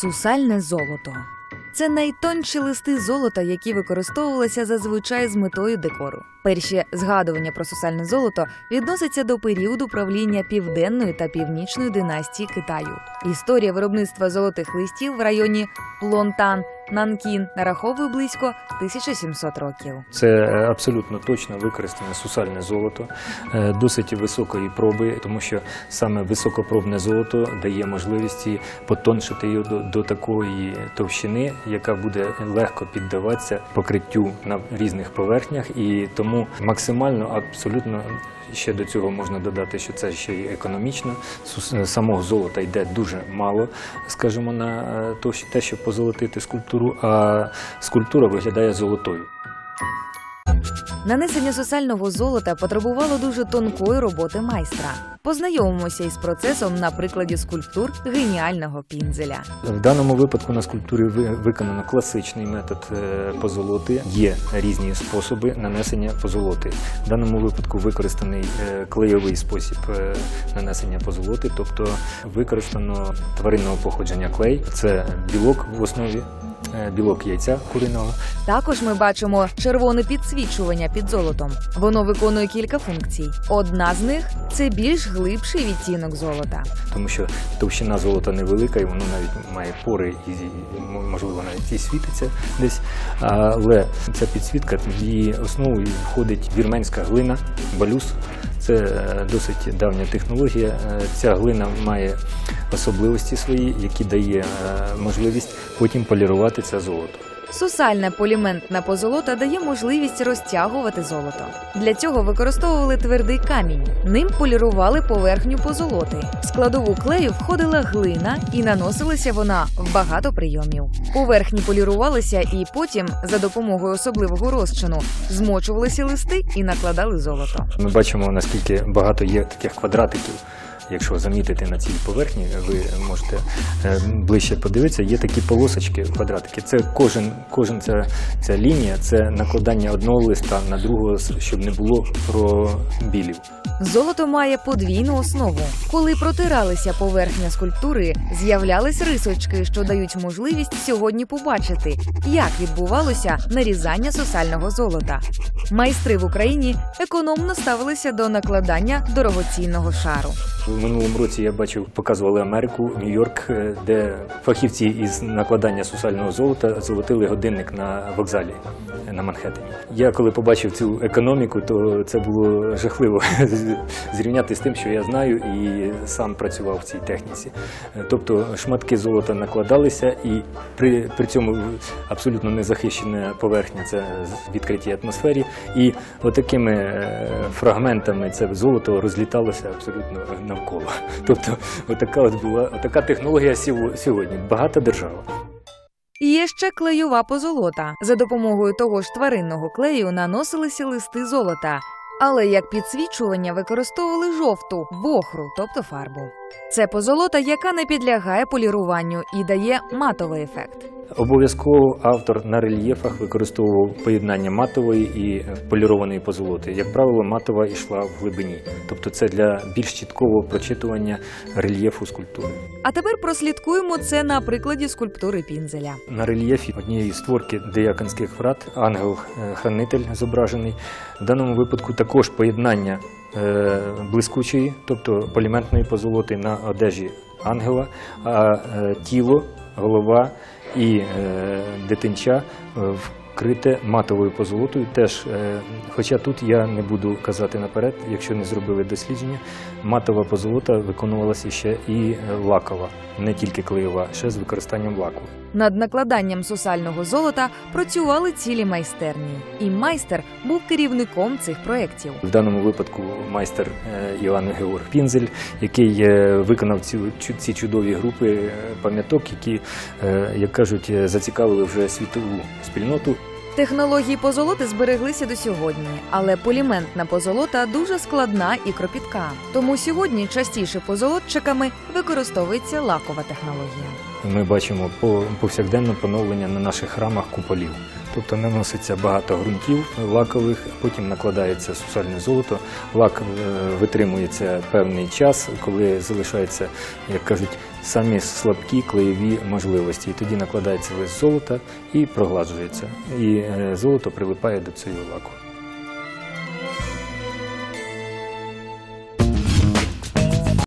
Сусальне золото. Це найтонші листи золота, які використовувалися зазвичай з метою декору. Перші згадування про сусальне золото відносяться до періоду правління південної та північної династії Китаю. Історія виробництва золотих листів в районі Плонтан Нанкін нараховує близько 1700 років. Це е, абсолютно точно використане сусальне золото, е, досить високої проби, тому що саме високопробне золото дає можливості потоншити його до, до такої товщини, яка буде легко піддаватися покриттю на різних поверхнях, і тому максимально абсолютно. Ще до цього можна додати, що це ще й економічно. Самого золота йде дуже мало, скажімо, на е, те, щоб позолотити скульптуру, а скульптура виглядає золотою. Нанесення сусального золота потребувало дуже тонкої роботи майстра. Познайомимося із процесом на прикладі скульптур геніального пінзеля. В даному випадку на скульптурі ви- виконано класичний метод е, позолоти. Є різні способи нанесення позолоти. В даному випадку використаний е, клейовий спосіб е, нанесення позолоти, тобто використано тваринного походження клей. Це білок в основі, білок яйця куриного. Також ми бачимо червоне підсвічування під золотом. Воно виконує кілька функцій. Одна з них це більш глибший відтінок золота. тому що товщина золота невелика, і воно навіть має пори, і можливо навіть і світиться десь. Але ця підсвітка в її основу входить вірменська глина, балюс. Це е, досить давня технологія. Е, Ця глина має особливості свої, які дає е, можливість потім полірувати це золото. Сусальна поліментна позолота дає можливість розтягувати золото. Для цього використовували твердий камінь. Ним полірували поверхню позолоти. В складову клею входила глина і наносилася вона в багато прийомів. Поверхні полірувалися і потім, за допомогою особливого розчину, змочувалися листи і накладали золото. Ми бачимо, наскільки багато є таких квадратиків. Якщо замітити на цій поверхні, ви можете е, ближче подивитися, є такі полосочки, квадратики. Це кожен, кожен ця, ця лінія, це накладання одного листа на другого, щоб не було пробілів. Золото має подвійну основу. Коли протиралися поверхня скульптури, з'являлись рисочки, що дають можливість сьогодні побачити, як відбувалося нарізання сусального золота. Майстри в Україні економно ставилися до накладання дорогоцінного шару. Минулому році я бачив, показували Америку, Нью-Йорк, е, де фахівці із накладання сусального золота золотили годинник на вокзалі е, на Манхеттені. Я коли побачив цю економіку, то це було жахливо зрівняти з тим, що я знаю і сам працював в цій техніці. Е, Тобто шматки золота накладалися, і при, при цьому абсолютно незахищена поверхня це відкритій атмосфері. І отакими фрагментами це золото розліталося абсолютно навколо. Тобто, отака от була отака технологія сьогодні. Багата держава. Є ще клеєва позолота. За допомогою того ж тваринного клею наносилися листи золота. Але як підсвічування використовували жовту вохру, тобто фарбу. Це позолота, яка не підлягає поліруванню і дає матовий ефект. Обов'язково автор на рельєфах використовував поєднання матової і полірованої позолоти. Як правило, матова йшла в глибині, тобто це для більш чіткого прочитування рельєфу скульптури. А тепер прослідкуємо це на прикладі скульптури пінзеля. На рельєфі однієї створки дияконських врат ангел-хранитель зображений. В даному випадку також поєднання блискучої, тобто поліментної позолоти на одежі ангела, а е, тіло, голова і е, дитинча е, вкрите матовою позолотою. Теж, е, хоча тут я не буду казати наперед, якщо не зробили дослідження, матова позолота виконувалася ще і е, лакова, не тільки клеєва, ще з використанням лаку. Над накладанням сусального золота працювали цілі майстерні, і майстер був керівником цих проєктів. В даному випадку майстер е, Іван Георг Пінзель, який виконав ці, ці чудові групи пам'яток, які, як кажуть, зацікавили вже світову спільноту. Технології позолоти збереглися до сьогодні, але поліментна позолота дуже складна і кропітка. Тому сьогодні частіше позолотчиками використовується лакова технологія. Ми бачимо по- повсякденне поновлення на наших храмах куполів. Тобто наноситься багато ґрунтів лакових, потім накладається сусальне золото. Лак е, витримується певний час, коли залишаються, як кажуть, самі слабкі клеєві можливості. І тоді накладається лист золота і прогладжується. І е, золото прилипає до цього лаку.